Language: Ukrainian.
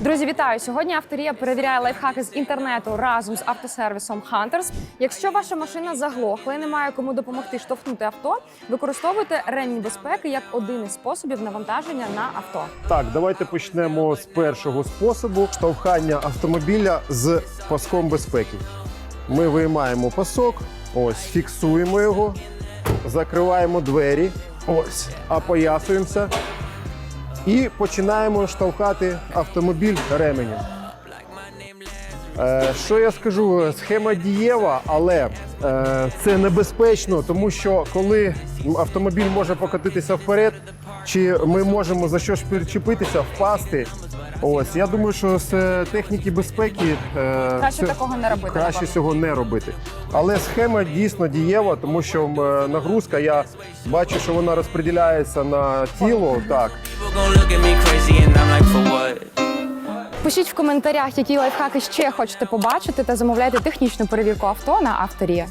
Друзі, вітаю! Сьогодні авторія перевіряє лайфхаки з інтернету разом з автосервісом Hunters. Якщо ваша машина заглохла і немає кому допомогти штовхнути авто, використовуйте ремінь безпеки як один із способів навантаження на авто. Так, давайте почнемо з першого способу штовхання автомобіля з паском безпеки. Ми виймаємо пасок, ось, фіксуємо його, закриваємо двері, ось, опоясуємося і починаємо штовхати автомобіль ременем. Е, що я скажу? Схема дієва, але е, це небезпечно, тому що коли автомобіль може покотитися вперед, чи ми можемо за що ж причепитися, впасти. Ось я думаю, що з е, техніки безпеки е, Краще такого не робити, Краще напевно. цього не робити. Але схема дійсно дієва, тому що е, нагрузка, я бачу, що вона розподіляється на тіло. Так? Пишіть в коментарях, які лайфхаки ще хочете побачити, та замовляйте технічну перевірку авто на авторія.